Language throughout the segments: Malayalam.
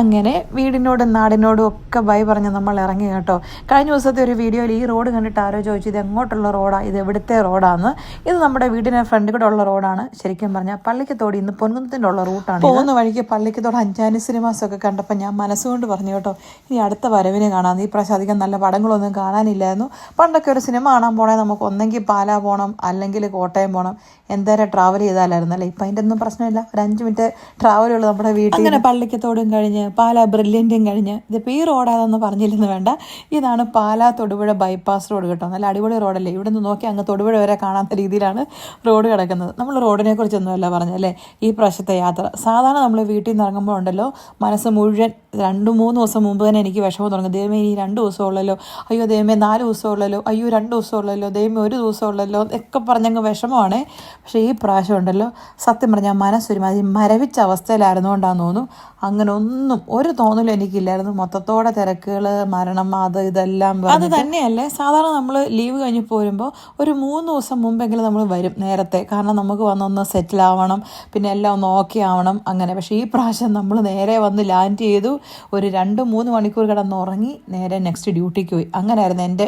അങ്ങനെ വീടിനോടും നാടിനോടും ഒക്കെ ബൈ പറഞ്ഞ് നമ്മൾ ഇറങ്ങി കേട്ടോ. കഴിഞ്ഞ ദിവസത്തെ ഒരു വീഡിയോയിൽ ഈ റോഡ് കണ്ടിട്ട് ആരോ ചോദിച്ചു ഇത് എങ്ങോട്ടുള്ള റോഡാണ് ഇത് എവിടുത്തെ റോഡാണ് ഇത് നമ്മുടെ വീടിന് ഫ്രണ്ട് കൂടെ ഉള്ള റോഡാണ് ശരിക്കും പറഞ്ഞാൽ പള്ളിക്കത്തോട് ഇന്ന് പൊൻകുന്നത്തിന്റെ ഉള്ള റൂട്ടാണ് പോകുന്ന വഴിക്ക് പള്ളിക്കത്തോട് അഞ്ചാനി സിനിമാസൊക്കെ കണ്ടപ്പോൾ ഞാൻ മനസ്സുകൊണ്ട് പറഞ്ഞു കേട്ടോ ഇനി അടുത്ത വരവിനെ കാണാം. ഈ പ്രാവശ്യം അധികം നല്ല പടങ്ങളൊന്നും കാണാനില്ലായിരുന്നു. പണ്ടൊക്കെ ഒരു സിനിമ കാണാൻ പോണേ നമുക്ക് ഒന്നെങ്കിൽ പാലാ പോകണം അല്ലെങ്കിൽ കോട്ടയം പോകണം എന്തേരം ട്രാവൽ ചെയ്താലായിരുന്നു അല്ലേ? ഇപ്പം അതിന്റെ ഒന്നും പ്രശ്നമില്ല. ഒരു അഞ്ച് മിനിറ്റ് ട്രാവലുള്ളൂ നമ്മുടെ വീട്ടിൽ. അങ്ങനെ പള്ളിക്കത്തോടും കഴിഞ്ഞ് പാലാ ബ്രില്യന്റും കഴിഞ്ഞ് ഇതിപ്പോൾ പേ റോഡാണെന്ന് പറഞ്ഞില്ലെന്ന് വേണ്ട. ഇതാണ് പാല തൊടുപുഴ ബൈപ്പാസ് റോഡ് കേട്ടോ. നല്ല അടിപൊളി റോഡല്ലേ? ഇവിടെ നിന്ന് നോക്കി അങ്ങ് തൊടുപുഴ വരെ കാണാത്ത രീതിയിലാണ് റോഡ് കിടക്കുന്നത്. നമ്മൾ റോഡിനെ കുറിച്ചൊന്നുമല്ല പറഞ്ഞല്ലേ ഈ പ്രാവശ്യത്തെ യാത്ര. സാധാരണ നമ്മൾ വീട്ടിൽ നിന്ന് ഇറങ്ങുമ്പോൾ ഉണ്ടല്ലോ മനസ്സ് മുഴുവൻ രണ്ട് മൂന്ന് ദിവസം മുമ്പ് തന്നെ എനിക്ക് വിഷമം തുടങ്ങും. ദൈവമേ ഇനി രണ്ട് ദിവസം ഉള്ളല്ലോ അയ്യോ ദൈവമേ നാല് ദിവസം ഉള്ളല്ലോ അയ്യോ രണ്ട് ദിവസം ഉള്ളല്ലോ ദൈവമേ ഒരു ദിവസം ഉള്ളല്ലോ പറഞ്ഞങ്ങ് വിഷമമാണ്. പക്ഷേ ഈ പ്രാവശ്യം ഉണ്ടല്ലോ. സത്യം പറഞ്ഞാൽ മനസ്സൊരുമാതിരി മരവിച്ച അവസ്ഥയിലായിരുന്നുകൊണ്ടാന്ന് തോന്നുന്നു. അങ്ങനെ ഒന്നും ഒരു തോന്നലും എനിക്കില്ലായിരുന്നു. മൊത്തത്തോടെ തിരക്കുകൾ മരണം അത് ഇതെല്ലാം അത് തന്നെയല്ലേ. സാധാരണ നമ്മൾ ലീവ് കഴിഞ്ഞ് പോരുമ്പോൾ ഒരു മൂന്ന് ദിവസം മുമ്പെങ്കിലും നമ്മൾ വരും നേരത്തെ. കാരണം നമുക്ക് വന്നൊന്ന് സെറ്റിൽ ആവണം പിന്നെ എല്ലാം ഒന്ന് ഓക്കെ ആവണം. അങ്ങനെ. പക്ഷേ ഈ പ്രാവശ്യം നമ്മൾ നേരെ വന്ന് ലാൻഡ് ചെയ്തു. ഒരു രണ്ട് മൂന്ന് മണിക്കൂർ കിടന്ന് ഉറങ്ങി നേരെ നെക്സ്റ്റ് ഡ്യൂട്ടിക്ക് പോയി. അങ്ങനെയായിരുന്നു എന്റെ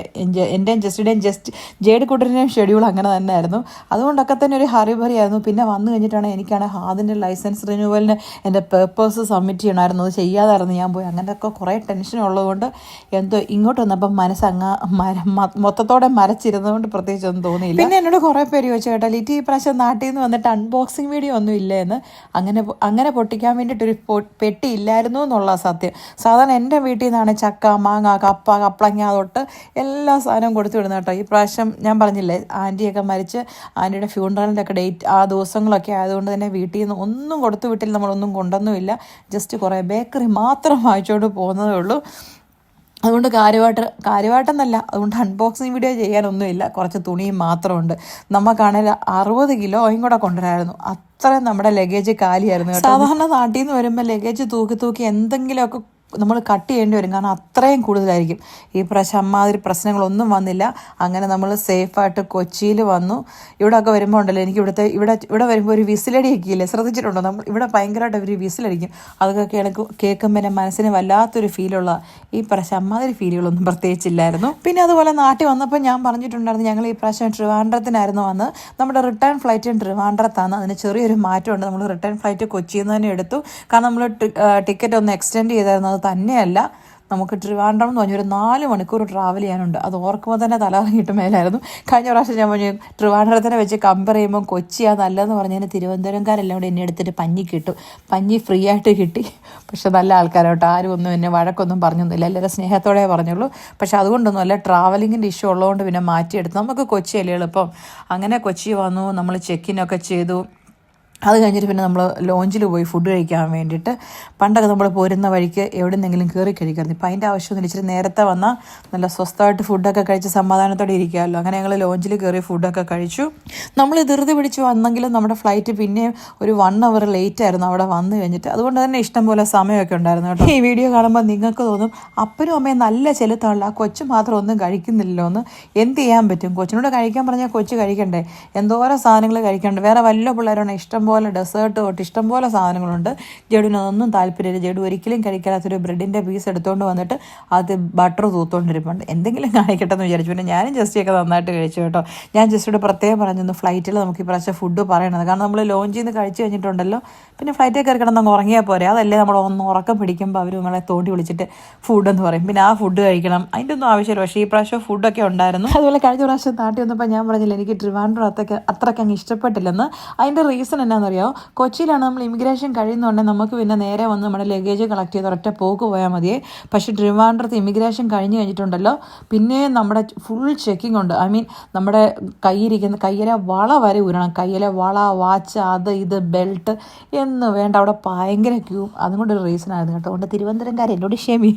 എന്റെയും ജസ്റ്റിന്റെയും ജസ്റ്റ് ജേഡ് കൂട്ടറിന്റെയും ഷെഡ്യൂൾ അങ്ങനെ തന്നെയായിരുന്നു. അതുകൊണ്ടൊക്കെ തന്നെ ഒരു ഹറിബറി ആയിരുന്നു. പിന്നെ വന്നു കഴിഞ്ഞിട്ടാണ് എനിക്കാണ് ഹാദിന്റെ ലൈസൻസ് റിന്യൂവലിന് എന്റെ പേപ്പേഴ്സ് സബ്മിറ്റ് ചെയ്യണമായിരുന്നു. അത് ചെയ്യാതായിരുന്നു ഞാൻ പോയി. അങ്ങനെയൊക്കെ കുറേ ടെൻഷൻ ഉള്ളതുകൊണ്ട് എന്തോ ഇങ്ങോട്ട് വന്നപ്പം മനസ്സങ്ങ മര മൊത്തത്തോടെ മരച്ചിരുന്നതുകൊണ്ട് പ്രത്യേകിച്ച് ഒന്നും തോന്നിയില്ല. പിന്നെ എന്നോട് കുറേ പേര് ചോദിച്ചു കേട്ടോ ലിറ്റി ഈ പ്രാവശ്യം നാട്ടിൽ നിന്ന് വന്നിട്ട് അൺബോക്സിങ് വീഡിയോ ഒന്നും ഇല്ലേ എന്ന് അങ്ങനെ അങ്ങനെ പൊട്ടിക്കാൻ വേണ്ടിയിട്ടൊരു പെട്ടി ഇല്ലായിരുന്നു എന്നുള്ള സത്യം. സാധാരണ എന്റെ വീട്ടിൽ നിന്നാണ് ചക്ക മാങ്ങ കപ്പ കപ്പളങ്ങ തൊട്ട് എല്ലാ സാധനവും കൊടുത്തു വിടുന്നത് കേട്ടോ. ഈ പ്രാവശ്യം ഞാൻ പറഞ്ഞില്ലേ ആന്റിയൊക്കെ മരിച്ച് ആന്റിയുടെ ഫ്യൂണറലിന്റെയൊക്കെ ഡേറ്റ് ആ ദിവസങ്ങളൊക്കെ ആയതുകൊണ്ട് തന്നെ വീട്ടിൽ നിന്ന് ഒന്നും കൊടുത്തു വിട്ടിൽ നമ്മളൊന്നും കൊണ്ടൊന്നുമില്ല ജസ്റ്റ് കുറേ ബേക്കറി മാത്രം വാങ്ങിച്ചുകൊണ്ട് പോകുന്നതേ ഉള്ളൂ. അതുകൊണ്ട് കാര്യമായിട്ട് കാര്യമായിട്ടെന്നല്ല അതുകൊണ്ട് അൺബോക്സിങ് വീഡിയോ ചെയ്യാനൊന്നുമില്ല. കുറച്ച് തുണിയും മാത്രമുണ്ട്. നമുക്കാണെങ്കിൽ അറുപത് കിലോയും കൂടെ കൊണ്ടുവരായിരുന്നു. അത്രയും നമ്മുടെ ലഗേജ് കാലിയായിരുന്നു സാധാരണ നാട്ടിൽ നിന്ന് വരുമ്പോൾ ലഗേജ് തൂക്കി തൂക്കി എന്തെങ്കിലുമൊക്കെ നമ്മൾ കട്ട് ചെയ്യേണ്ടി വരും. കാരണം അത്രയും കൂടുതലായിരിക്കും. ഈ പ്രാവശ്യം അമ്മാതിരി പ്രശ്നങ്ങളൊന്നും വന്നില്ല. അങ്ങനെ നമ്മൾ സേഫായിട്ട് കൊച്ചിയിൽ വന്നു. ഇവിടെ ഒക്കെ വരുമ്പോൾ ഉണ്ടല്ലോ എനിക്ക് ഇവിടുത്തെ ഇവിടെ ഇവിടെ വരുമ്പോൾ ഒരു വിസിലടിയൊക്കെ ഇല്ലേ ശ്രദ്ധിച്ചിട്ടുണ്ടോ? നമ്മൾ ഇവിടെ ഭയങ്കരമായിട്ട് ഒരു വിസിലടിക്കും. അതൊക്കെ എനിക്ക് കേൾക്കുമ്പോൾ എന്റെ മനസ്സിന് വല്ലാത്തൊരു ഫീലുള്ള ഈ പ്രാവശ്യം അമ്മാതിരി ഫീലുകളൊന്നും പ്രത്യേകിച്ചില്ലായിരുന്നു. പിന്നെ അതുപോലെ നാട്ടിൽ വന്നപ്പോൾ ഞാൻ പറഞ്ഞിട്ടുണ്ടായിരുന്നു ഞങ്ങൾ ഈ പ്രാവശ്യം ട്രിവാൻഡ്രത്തിനായിരുന്നു വന്ന്. നമ്മുടെ റിട്ടേൺ ഫ്ലൈറ്റ് ട്രിവാൻഡ്രത്താണ്. അതിന് ചെറിയൊരു മാറ്റമുണ്ട്. നമ്മൾ റിട്ടേൺ ഫ്ലൈറ്റ് കൊച്ചിയിൽ നിന്ന് തന്നെ എടുത്തു. കാരണം നമ്മൾ ടിക്കറ്റ് ഒന്ന് എക്സ്റ്റെൻഡ് ചെയ്തായിരുന്നു. അത് തന്നെയല്ല. നമുക്ക് ട്രിവാൻഡ്രം എന്ന് പറഞ്ഞൊരു നാല് മണിക്കൂർ ട്രാവൽ ചെയ്യാനുണ്ട്. അത് ഓർക്കുമ്പോൾ തന്നെ തലകറങ്ങിയിട്ട് മേലായിരുന്നു. കഴിഞ്ഞ പ്രാവശ്യം ഞാൻ പറഞ്ഞു ട്രിവാൻഡ്രത്തിനെ വെച്ച് കമ്പയർ ചെയ്യുമ്പോൾ കൊച്ചിയാണ് നല്ലതെന്ന് പറഞ്ഞതിന് തിരുവനന്തപുരംകാരെല്ലാം കൂടെ എന്നെ എടുത്തിട്ട് പഞ്ഞി കിട്ടും. പഞ്ഞി ഫ്രീ ആയിട്ട് കിട്ടി. പക്ഷെ നല്ല ആൾക്കാരോട്ട് ആരും ഒന്നും എന്നെ വഴക്കൊന്നും പറഞ്ഞൊന്നുമില്ല. എല്ലാവരും സ്നേഹത്തോടെ പറഞ്ഞുള്ളൂ പക്ഷെ അതുകൊണ്ടൊന്നുമല്ല ട്രാവലിങ്ങിന്റെ ഇഷ്യൂ ഉള്ളതുകൊണ്ട് പിന്നെ മാറ്റിയെടുത്തു. നമുക്ക് കൊച്ചി അല്ലേ എളുപ്പം. അങ്ങനെ കൊച്ചി വന്നു നമ്മൾ ചെക്കിനൊക്കെ ചെയ്തു. അത് കഴിഞ്ഞിട്ട് പിന്നെ നമ്മൾ ലോഞ്ചിൽ പോയി ഫുഡ് കഴിക്കാൻ വേണ്ടിയിട്ട് പണ്ടൊക്കെ നമ്മൾ പോരുന്ന വഴിക്ക് എവിടെ നിന്നെങ്കിലും കയറി കഴിക്കാറുണ്ട് ഇപ്പം അതിന്റെ ആവശ്യമൊന്നും ഇച്ചിരി നേരത്തെ വന്നാൽ നല്ല സ്വസ്ഥമായിട്ട് ഫുഡൊക്കെ കഴിച്ച് സമാധാനത്തോടെ ഇരിക്കാമല്ലോ. അങ്ങനെ ഞങ്ങൾ ലോഞ്ചിൽ കയറി ഫുഡൊക്കെ കഴിച്ചു. നമ്മൾ ധൃതി പിടിച്ച് വന്നെങ്കിലും നമ്മുടെ ഫ്ലൈറ്റ് പിന്നെ ഒരു വൺ അവർ ലേറ്റ് ആയിരുന്നു അവിടെ വന്നു കഴിഞ്ഞിട്ട്. അതുകൊണ്ട് തന്നെ ഇഷ്ടം പോലെ സമയമൊക്കെ ഉണ്ടായിരുന്നു കേട്ടോ. ഈ വീഡിയോ കാണുമ്പോൾ നിങ്ങൾക്ക് തോന്നും അപ്പനും അമ്മയും നല്ല ചെലുത്താണല്ലോ. ആ കൊച്ചു മാത്രം ഒന്നും കഴിക്കുന്നില്ലല്ലോ എന്ന് എന്ത് ചെയ്യാൻ പറ്റും? കൊച്ചിനോട് കഴിക്കാൻ പറഞ്ഞാൽ കൊച്ചു കഴിക്കണ്ടേ? എന്തോരം സാധനങ്ങൾ കഴിക്കണ്ടേ? വേറെ വല്ല പിള്ളേരാണ് ഇഷ്ടം പോലെ ഡെസേർട്ട് തൊട്ട് ഇഷ്ടംപോലെ സാധനങ്ങളുണ്ട്. ജഡുവിന് അതൊന്നും താല്പര്യമില്ല. ജഡു ഒരിക്കലും കഴിക്കാത്തൊരു ബ്രെഡിന്റെ പീസ് എടുത്തുകൊണ്ട് വന്നിട്ട് അത് ബട്ടർ തൂത്തുകൊണ്ടിരിപ്പുണ്ട് എന്തെങ്കിലും കാണിക്കട്ടെ എന്ന് വിചാരിച്ചു. പിന്നെ ഞാനും ജസ്റ്റിയൊക്കെ നന്നായിട്ട് കഴിച്ചു കേട്ടോ. ഞാൻ ജസ്റ്റിയോട് പ്രത്യേകം പറഞ്ഞു ഫ്ലൈറ്റിൽ നമുക്ക് ഈ പ്രാവശ്യം ഫുഡ് പറയണത്. കാരണം നമ്മൾ ലോഞ്ചിൽ നിന്ന് കഴിച്ചു കഴിഞ്ഞിട്ടുണ്ടല്ലോ. പിന്നെ ഫ്ലൈറ്റിൽ കയറി കിടന്നങ്ങ് ഉറങ്ങിയാൽ പോരെ. അതല്ലേ നമ്മൾ ഒന്ന് ഉറക്കം പിടിക്കുമ്പോൾ അവർ നമ്മളെ തോണ്ടി വിളിച്ചിട്ട് ഫുഡ് എന്ന് പറയും. പിന്നെ ആ ഫുഡ് കഴിക്കണം. അതിന്റെ ഒന്നും ആവശ്യമില്ല. പക്ഷേ ഈ പ്രാവശ്യം ഫുഡൊക്കെ ഉണ്ടായിരുന്നു. അതുപോലെ കഴിഞ്ഞ പ്രാവശ്യം നാട്ടിൽ വന്നപ്പോൾ ഞാൻ പറഞ്ഞില്ല എനിക്ക് ട്രിവാൻഡ്രം അത്രയ്ക്ക് അത്രയ്ക്ക് അങ്ങ് ഇഷ്ടപ്പെട്ടില്ലെന്ന്. അതിന്റെ റീസൺ എന്നാണെന്നറിയോ കൊച്ചിയിലാണ് നമ്മൾ ഇമിഗ്രേഷൻ കഴിയുന്നുണ്ടെങ്കിൽ നമുക്ക് പിന്നെ നേരെ വന്ന് നമ്മുടെ ലഗേജ് കളക്ട് ചെയ്ത് ഒരൊറ്റ പോക്ക് പോയാൽ മതിയേ പക്ഷേ ട്രിവാൻഡ്രത്ത് ഇമിഗ്രേഷൻ കഴിഞ്ഞ് കഴിഞ്ഞിട്ടുണ്ടല്ലോ. പിന്നെ നമ്മുടെ ഫുൾ ചെക്കിംഗ് ഉണ്ട്. ഐ മീൻ നമ്മുടെ കയ്യിരിക്കുന്ന കയ്യിലെ വള വരെ ഊരണം. കയ്യിലെ വള വാച്ച് അത് ഇത് ബെൽറ്റ് എന്ന് വേണ്ട. അവിടെ ഭയങ്കര ക്യൂ അതും കൊണ്ടൊരു റീസൺ ആയിരുന്നു കേട്ടോ. അതുകൊണ്ട് തിരുവനന്തപുരംകാർ എന്നോട് ക്ഷമി.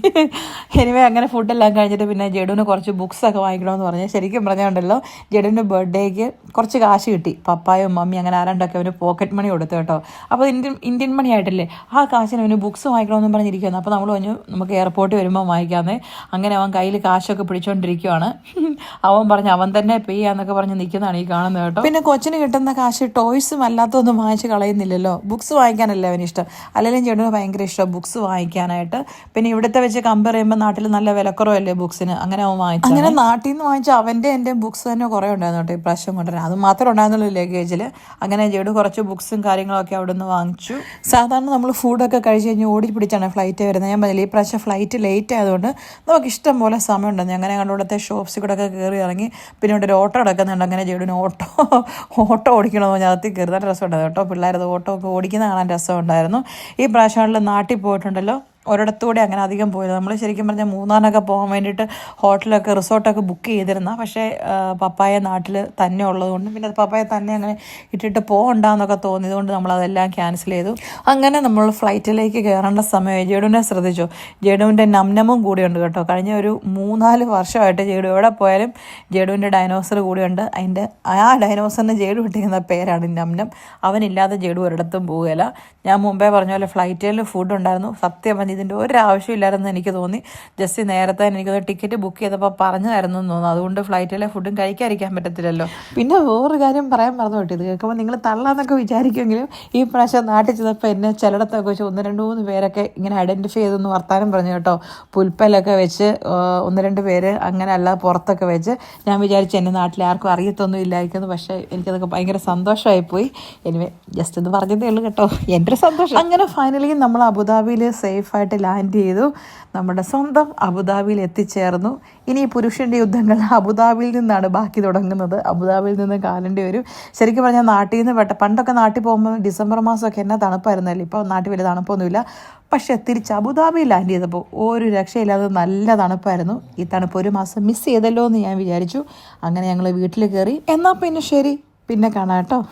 എനിവേ അങ്ങനെ ഫുഡെല്ലാം കഴിഞ്ഞിട്ട് പിന്നെ ജഡുവിന് കുറച്ച് ബുക്സ് ഒക്കെ വാങ്ങിക്കണമെന്ന് പറഞ്ഞാൽ ശരിക്കും പറഞ്ഞുകൊണ്ടല്ലോ ജഡുവിന്റെ ബർത്ത്ഡേക്ക് കുറച്ച് കാശ് കിട്ടി. പപ്പായും മമ്മി അങ്ങനെ ആരാണ്ടൊക്കെ അവന് പോക്കറ്റ് പോക്കറ്റ് മണി കൊടുത്തു കേട്ടോ. അപ്പോൾ ഇന്ത്യൻ ഇന്ത്യൻ മണി ആയിട്ടല്ലേ? ആ കാശിന് അവന് ബുക്സ് വാങ്ങിക്കണമെന്നും പറഞ്ഞിരിക്കുന്നു അപ്പോൾ നമ്മൾ പറഞ്ഞു നമുക്ക് എയർപോർട്ടിൽ വരുമ്പോൾ വാങ്ങിക്കാമെന്ന് അങ്ങനെ അവൻ കയ്യിൽ കാശൊക്കെ പിടിച്ചുകൊണ്ടിരിക്കുവാണ് അവൻ പറഞ്ഞു അവൻ തന്നെ പേ ചെയ്യാന്നൊക്കെ പറഞ്ഞ് നിൽക്കുന്നതാണ് ഈ കാണുന്നത് കേട്ടോ. പിന്നെ കൊച്ചിന് കിട്ടുന്ന കാശ് ടോയ്സും അല്ലാത്തതൊന്നും വാങ്ങിച്ച് കളയുന്നില്ലല്ലോ. ബുക്സ് വാങ്ങിക്കാനല്ലേ അവന് ഇഷ്ടം? അല്ലെങ്കിൽ ചേട്ടന് ഭയങ്കര ഇഷ്ടം ബുക്സ് വാങ്ങിക്കാനായിട്ട്. പിന്നെ ഇവിടുത്തെ വെച്ച് കമ്പയർ ചെയ്യുമ്പോൾ നാട്ടിൽ നല്ല വിലക്കുറവല്ലേ ബുക്സിന് അങ്ങനെ അവൻ വാങ്ങിച്ചു അങ്ങനെ നാട്ടിൽ നിന്ന് വാങ്ങിച്ച അവന്റെ എന്റെ ബുക്സ് തന്നെ കുറേ ഉണ്ടായിരുന്നു കേട്ടോ ഈ പ്രാവശ്യം കൊണ്ടുവരാൻ. അത് മാത്രമേ ഉണ്ടായിരുന്നുള്ളൂ ലഗേജിൽ അങ്ങനെ ജേഡു കുറച്ച് ബുക്സും കാര്യങ്ങളൊക്കെ അവിടെ നിന്ന് വാങ്ങിച്ചു. സാധാരണ നമ്മൾ ഫുഡൊക്കെ കഴിച്ച് കഴിഞ്ഞ് ഓടി പിടിച്ചാണ് ഫ്ലൈറ്റ് വരുന്നത്. ഞാൻ പറഞ്ഞില്ല ഈ പ്രാവശ്യം ഫ്ലൈറ്റ് ലേറ്റ് ആയതുകൊണ്ട് നമുക്ക് ഇഷ്ടം പോലെ സമയമുണ്ടെന്ന് അങ്ങനെ ഞങ്ങളുടെ ഷോപ്സിൽ കൂടെ ഒക്കെ കയറി ഇറങ്ങി പിന്നെ ഇവിടെ ഒരു ഓട്ടോ കിടക്കുന്നുണ്ട്. അങ്ങനെ ജേഡുവിന് ഓട്ടോ ഓട്ടോ ഓടിക്കണമെന്ന് പറഞ്ഞാൽ അകത്ത് കയറി. നല്ല രസമുണ്ടായിരുന്നു കേട്ടോ. പിള്ളേരത് ഓട്ടോ ഒക്കെ ഓടിക്കുന്ന കാണാൻ രസമുണ്ടായിരുന്നു. ഈ പ്രാവശ്യങ്ങളിൽ നാട്ടിൽ പോയിട്ടുണ്ടല്ലോ. ഒരിടത്തൂടെ അങ്ങനെ അധികം പോയത്. നമ്മൾ ശരിക്കും പറഞ്ഞാൽ മൂന്നാറിനൊക്കെ പോകാൻ വേണ്ടിയിട്ട് ഹോട്ടലൊക്കെ റിസോർട്ടൊക്കെ ബുക്ക് ചെയ്തിരുന്ന. പക്ഷേ പപ്പായ നാട്ടിൽ തന്നെ ഉള്ളതുകൊണ്ട് പിന്നെ അത് പപ്പായ തന്നെ അങ്ങനെ ഇട്ടിട്ട് പോകണ്ടെന്നൊക്കെ തോന്നിയതുകൊണ്ട് നമ്മളതെല്ലാം ക്യാൻസൽ ചെയ്തു. അങ്ങനെ നമ്മൾ ഫ്ലൈറ്റിലേക്ക് കയറേണ്ട സമയം ജേഡുവിനെ ശ്രദ്ധിച്ചു. ജേഡുവിന്റെ നംനമും കൂടിയുണ്ട് കേട്ടോ. കഴിഞ്ഞ ഒരു മൂന്നാൽ വർഷമായിട്ട് ജേഡു എവിടെ പോയാലും ജേഡുവിന്റെ ഡൈനോസർ കൂടിയുണ്ട്. അതിന്റെ ആ ഡൈനോസറിന് ജേഡു ഇട്ടിരിക്കുന്ന പേരാണ് നംനം. അവനില്ലാതെ ജേഡു ഒരിടത്തും പോവുകയില്ല. ഞാൻ മുമ്പേ പറഞ്ഞ പോലെ ഫ്ലൈറ്റിൽ ഫുഡ് ഉണ്ടായിരുന്നു. സത്യം പറഞ്ഞ് ഇതിന്റെ ഒരു ആവശ്യമില്ലായിരുന്നു എനിക്ക് തോന്നി. ജസ്റ്റ് നേരത്തെ എനിക്ക് ടിക്കറ്റ് ബുക്ക് ചെയ്തപ്പോൾ പറഞ്ഞു എന്ന് തോന്നുന്നു. അതുകൊണ്ട് ഫ്ലൈറ്റിലെ ഫുഡും കഴിക്കാതിരിക്കാൻ പറ്റത്തില്ലല്ലോ. പിന്നെ വേറൊരു കാര്യം പറയാൻ മറന്നു വിട്ടു ഇത് കേൾക്കുമ്പോൾ നിങ്ങൾ തള്ളാന്നൊക്കെ വിചാരിക്കുമെങ്കിലും ഈ പ്രാവശ്യം നാട്ടിൽ ചെന്നപ്പോൾ എന്നെ ചിലയിടത്തൊക്കെ വെച്ച് ഒന്ന് രണ്ട് മൂന്ന് പേരൊക്കെ ഇങ്ങനെ ഐഡന്റിഫൈ ചെയ്തെന്ന് വർത്താനം പറഞ്ഞു കേട്ടോ. പുൽപ്പലൊക്കെ വെച്ച് ഒന്ന് രണ്ട് പേര് അങ്ങനെ അല്ല പുറത്തൊക്കെ വെച്ച് ഞാൻ വിചാരിച്ചു എന്റെ നാട്ടിൽ ആർക്കും അറിയത്തൊന്നും ഇല്ലായിരിക്കുന്നു പക്ഷേ എനിക്കതൊക്കെ ഭയങ്കര സന്തോഷമായി പോയി എനിവേ ജസ്റ്റ് ഒന്ന് പറഞ്ഞതേ ഉള്ളൂ കേട്ടോ. എന്റെ ഒരു സന്തോഷം. അങ്ങനെ ഫൈനലി നമ്മൾ അബുദാബിയിൽ സേഫായിട്ട് ലാൻഡ് ചെയ്തു. നമ്മുടെ സ്വന്തം അബുദാബിയിൽ എത്തിച്ചേർന്നു. ഇനി പുരുഷന്റെ യുദ്ധങ്ങൾ അബുദാബിയിൽ നിന്നാണ് ബാക്കി തുടങ്ങുന്നത്. അബുദാബിയിൽ നിന്ന് കാലന്റെ വരും. ശരിക്കും പറഞ്ഞാൽ നാട്ടിൽ നിന്ന് പെട്ട പണ്ടൊക്കെ നാട്ടിൽ പോകുമ്പോൾ ഡിസംബർ മാസമൊക്കെ എന്നാ തണുപ്പായിരുന്നല്ലോ? ഇപ്പോൾ നാട്ടിൽ വലിയ തണുപ്പൊന്നുമില്ല. പക്ഷേ തിരിച്ച് അബുദാബിയിൽ ലാൻഡ് ചെയ്തപ്പോൾ ഒരു രക്ഷയില്ലാതെ നല്ല തണുപ്പായിരുന്നു. ഈ തണുപ്പ് ഒരു മാസം മിസ് ചെയ്തല്ലോ എന്ന് ഞാൻ വിചാരിച്ചു. അങ്ങനെ ഞങ്ങൾ വീട്ടിൽ കയറി. എന്നാൽ പിന്നെ ശരി. പിന്നെ കാണാം കേട്ടോ.